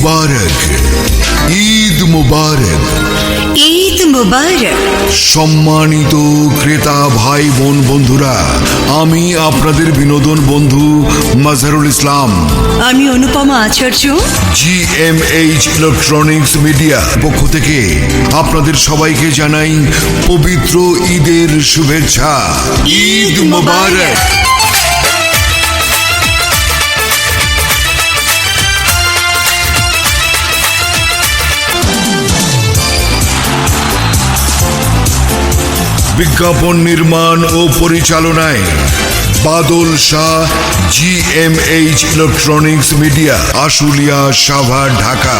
মুবারক। ঈদ মুবারক। ঈদ মুবারক। সম্মানিত ক্রেতা ভাই বোন বন্ধুরা আমি আপনাদের বিনোদন বন্ধু মাজারুল ইসলাম। আমি Anupama Acharya. G M H Electronics Media পক্ষ থেকে আপনাদের সবাইকে জানাই পবিত্র ঈদের শুভেচ্ছা। ঈদ মুবারক। বিজ্ঞাপন নির্মাণ ও পরিচালনায় Badal Shah G M H Electronics Media Ashulia Savar Dhaka.